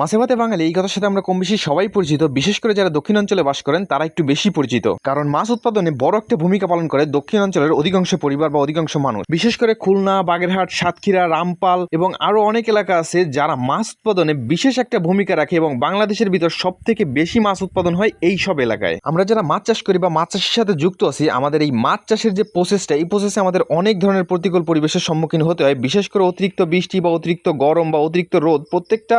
মাছে ভাতে বাঙালি এই কথার সাথে আমরা কম বেশি সবাই পরিচিত। বিশেষ করে যারা দক্ষিণ অঞ্চলে বাস করেন, তারা একটু বেশি পরিচিত। কারণ মাছ উৎপাদনে বড় একটা ভূমিকা পালন করে দক্ষিণ অঞ্চলের অধিকাংশ পরিবার বা অধিকাংশ মানুষ। বিশেষ করে খুলনা, বাগেরহাট, সাতক্ষীরা, রামপাল এবং আরও অনেক এলাকা আছে যারা মাছ উৎপাদনে বিশেষ একটা ভূমিকা রাখে এবং বাংলাদেশের ভিতর সব থেকে বেশি মাছ উৎপাদন হয় এই সব এলাকায়। আমরা যারা মাছ চাষ করি বা মাছ চাষের সাথে যুক্ত আছি, আমাদের এই মাছ চাষের যে প্রসেসটা এই প্রসেসে আমাদের অনেক ধরনের প্রতিকূল পরিবেশের সম্মুখীন হতে হয়। বিশেষ করে অতিরিক্ত বৃষ্টি বা অতিরিক্ত গরম বা অতিরিক্ত রোদ প্রত্যেকটা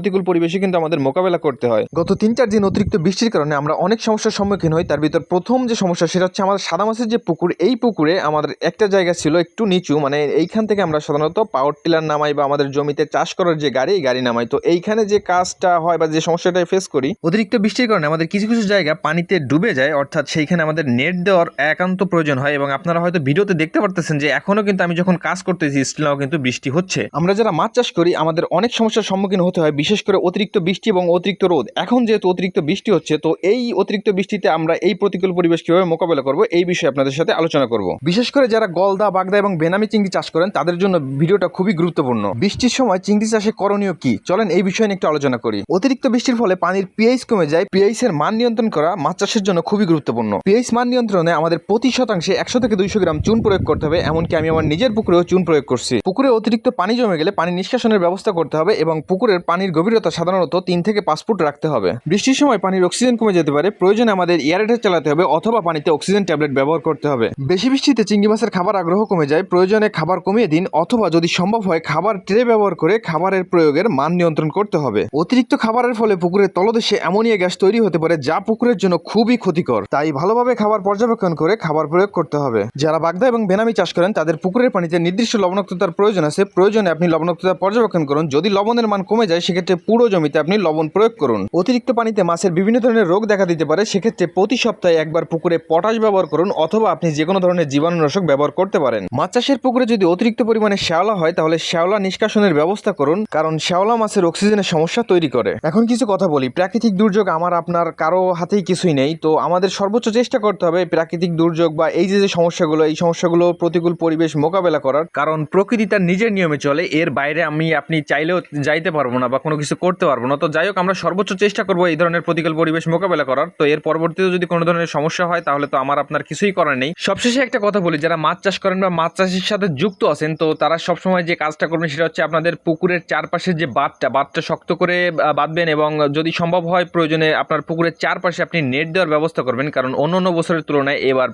প্রতিকূল পরিবেশে কিন্তু আমাদের মোকাবেলা করতে হয়। গত তিন চার দিন অতিরিক্ত বৃষ্টির কারণে আমরা অনেক সমস্যার সম্মুখীন হই। তার ভিতর প্রথম যে সমস্যা সেটা হচ্ছে আমাদের সাদা মাছের যে পুকুর এই পুকুরে আমাদের একটা জায়গা ছিল একটু নিচু মানে এইখান থেকে আমরা সাধারণত পাওয়ার টিলার নামাই বা আমাদের জমিতে চাষ করার যে গাড়ি এই গাড়ি নামাই। তো এইখানে যে কাজটা হয় বা যে সমস্যাটা ফেস করি অতিরিক্ত বৃষ্টির কারণে আমাদের কিছু কিছু জায়গা পানিতে ডুবে যায় অর্থাৎ সেইখানে আমাদের নেট দেওয়ার একান্ত প্রয়োজন হয় এবং আপনারা হয়তো ভিডিওতে দেখতে পারতেছেন যে এখনও কিন্তু আমি যখন কাজ করতেছি স্টিলও কিন্তু বৃষ্টি হচ্ছে। আমরা যারা মাছ চাষ করি আমাদের অনেক সমস্যার সম্মুখীন হতে হয় বিশেষ করে অতিরিক্ত বৃষ্টি এবং অতিরিক্ত রোদ। এখন যেহেতু অতিরিক্ত বৃষ্টি হচ্ছে, তো এই অতিরিক্ত বৃষ্টিতে আমরা এই প্রতিকূল পরিবেশ কীভাবে মোকাবেলা করব, এই বিষয়ে আপনাদের সাথে আলোচনা করব। বিশেষ করে যারা গলদা, বাগদা এবং বেনামি চিংড়ি চাষ করেন, তাদের জন্য ভিডিওটা খুবই গুরুত্বপূর্ণ। বৃষ্টির সময় চিংড়ি চাষে করণীয় কি? চলেন এই বিষয়ে নিয়ে একটু আলোচনা করি। অতিরিক্ত বৃষ্টির ফলে পানির পিএইচ কমে যায়। পিএইচ এর মান নিয়ন্ত্রণ করা মাছ চাষের জন্য খুবই গুরুত্বপূর্ণ। পিএইচ মান নিয়ন্ত্রণে আমাদের প্রতি শতাংশে একশো থেকে দুইশো গ্রাম চুন প্রয়োগ করতে হবে, এমনকি আমি আমার নিজের পুকুরেও চুন প্রয়োগ করছি। পুকুরে অতিরিক্ত পানি জমে গেলে পানি নিষ্কাশনের ব্যবস্থা করতে হবে এবং পুকুরের পানির গভীরতা সাধারণত তিন থেকে পাঁচ ফুট রাখতে হবে। বৃষ্টির সময় পানির অক্সিজেন কমে যেতে পারে। প্রয়োজনে আমাদের এয়ারেটার চালাতে হবে অথবা পানিতে অক্সিজেন ট্যাবলেট ব্যবহার করতে হবে। বেশি বৃষ্টিতে চিংড়ি মাছের খাবার আগ্রহ কমে যায়। প্রয়োজনে খাবার কমিয়ে দিন অথবা যদি সম্ভব হয় খাবার ট্রে ব্যবহার করে খাবারের প্রয়োগের মান নিয়ন্ত্রণ করতে হবে। অতিরিক্ত খাবারের ফলে পুকুরের তলদেশে অ্যামোনিয়া গ্যাস তৈরি হতে পারে যা পুকুরের জন্য খুবই ক্ষতিকর। তাই ভালোভাবে খাবার পর্যবেক্ষণ করে খাবার প্রয়োগ করতে হবে। যারা বাগদা এবং বেনামি চাষ করেন, তাদের পুকুরের পানিতে নির্দিষ্ট লবণাক্ততার প্রয়োজন আছে। প্রয়োজনে আপনি লবণাক্ততা পর্যবেক্ষণ করুন। যদি লবণের মান কমে যায়, সেক্ষেত্রে পুরো জমিতে আপনি লবণ প্রয়োগ করুন। অতিরিক্ত পানিতে মাছের বিভিন্ন ধরনের রোগ দেখা দিতে পারে, সেক্ষেত্রে প্রতি সপ্তাহে একবার পুকুরে পটাশ ব্যবহার করুন অথবা আপনি যে কোনো ধরনের জীবাণুনাশক ব্যবহার করতে পারেন। মাছ চাষের পুকুরে যদি অতিরিক্ত পরিমাণে শ্যাওলা হয়, তাহলে শ্যাওলা নিষ্কাশনের ব্যবস্থা করুন, কারণ শ্যাওলা মাছের অক্সিজেনের সমস্যা তৈরি করে। এখন কিছু কথা বলি, প্রাকৃতিক দুর্যোগ আমার আপনার কারও হাতেই কিছুই নেই, তো আমাদের সর্বোচ্চ চেষ্টা করতে হবে প্রাকৃতিক দুর্যোগ বা এই যে যে সমস্যাগুলো, এই সমস্যাগুলো প্রতিকূল পরিবেশ মোকাবেলা করার, কারণ প্রকৃতি তার নিজের নিয়মে চলে, এর বাইরে আমি, আপনি চাইলেও যাইতে পারব না বা কোনো কিছু করতে পারব না। তো যাই হোক, আমরা সর্বোচ্চ চেষ্টা করব এই ধরনের প্রতিকূল পরিবেশ মোকাবেলা করার। তো এর পরবর্তীতে যদি কোনো ধরনের সমস্যা হয়, তাহলে তো আমার আপনার কিছুই করার নেই। সবশেষে একটা কথা বলি, যারা মাছ চাষ করেন বা মাছ চাষের সাথে যুক্ত আছেন, তো তারা সবসময় যে কাজটা করবেন সেটা হচ্ছে আপনাদের পুকুরের চারপাশের যে বাঁধটা বাঁধটা শক্ত করে বাঁধবেন এবং যদি সম্ভব হয় প্রয়োজনে আপনার পুকুরের চারপাশে আপনি নেট দেওয়ার ব্যবস্থা করবেন, কারণ অন্য অন্য বছরের তুলনায় এবার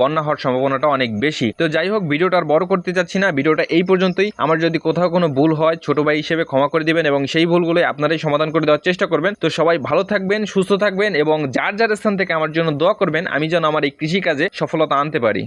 বন্যা হওয়ার সম্ভাবনাটা অনেক বেশি। তো যাই হোক, ভিডিওটা আর বড় করতে চাচ্ছি না, ভিডিওটা এই পর্যন্তই। আমার যদি কোথাও কোনো ভুল হয়, ছোট ভাই হিসেবে ক্ষমা করে দিবেন এবং সেই ভুলগুলো আপনারাই সমাধান করে দেওয়ার চেষ্টা করবেন। তো সবাই ভালো থাকবেন, সুস্থ থাকবেন এবং যার যার স্থান থেকে আমার জন্য দোয়া করবেন, আমি যেন আমার এই কৃষিকাজে সফলতা আনতে পারি।